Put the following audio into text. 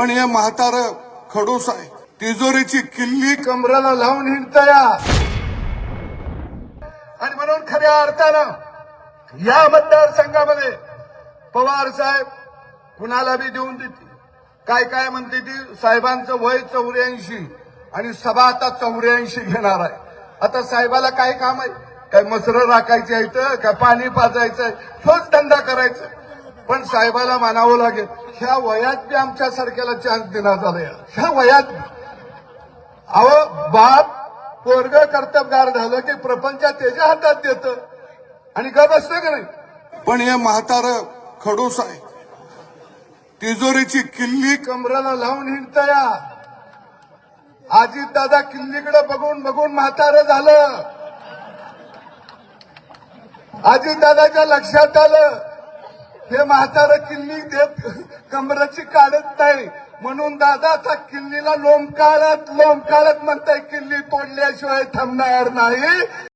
पण हे म्हातार खडूस आहे. तिजोरीची किल्ली कमराला लावून हिंडतया आणि म्हणून खऱ्या अर्थानं या मतदारसंघामध्ये पवार साहेब कुणाला बी देऊन देते काय काय म्हणते ती? साहेबांचं वय चौऱ्याऐंशी आणि सभा आता चौऱ्याऐंशी घेणार आहे. आता साहेबाला काय काम आहे? काय मसरं राखायची तर काय पाणी पाजायचंय? तोच धंदा करायचा पण साहेबाला मानावं लागेल. ह्या वयात बी आमच्या सारख्याला चान्स देण्यात झाला ह्या वयात अहो बाप पोरग कर्तबगार झालं की प्रपंच त्याच्या हातात देत. आणि गप असतं का नाही? पण हे म्हातार खडूस आहे. तिजोरीची किल्ली कमराला लावून हिंडतया आजी दादा किल्लीकडे बघून बघून म्हातार झालं. आजी दादाच्या लक्षात आलं. हे म्हातार किल्ली देत कमराची काढत नाही. म्हणून दादा आता किल्लीला लोंबकाळत लोंबकाळत म्हणताय किल्ली तोडल्याशिवाय थांबणार नाही.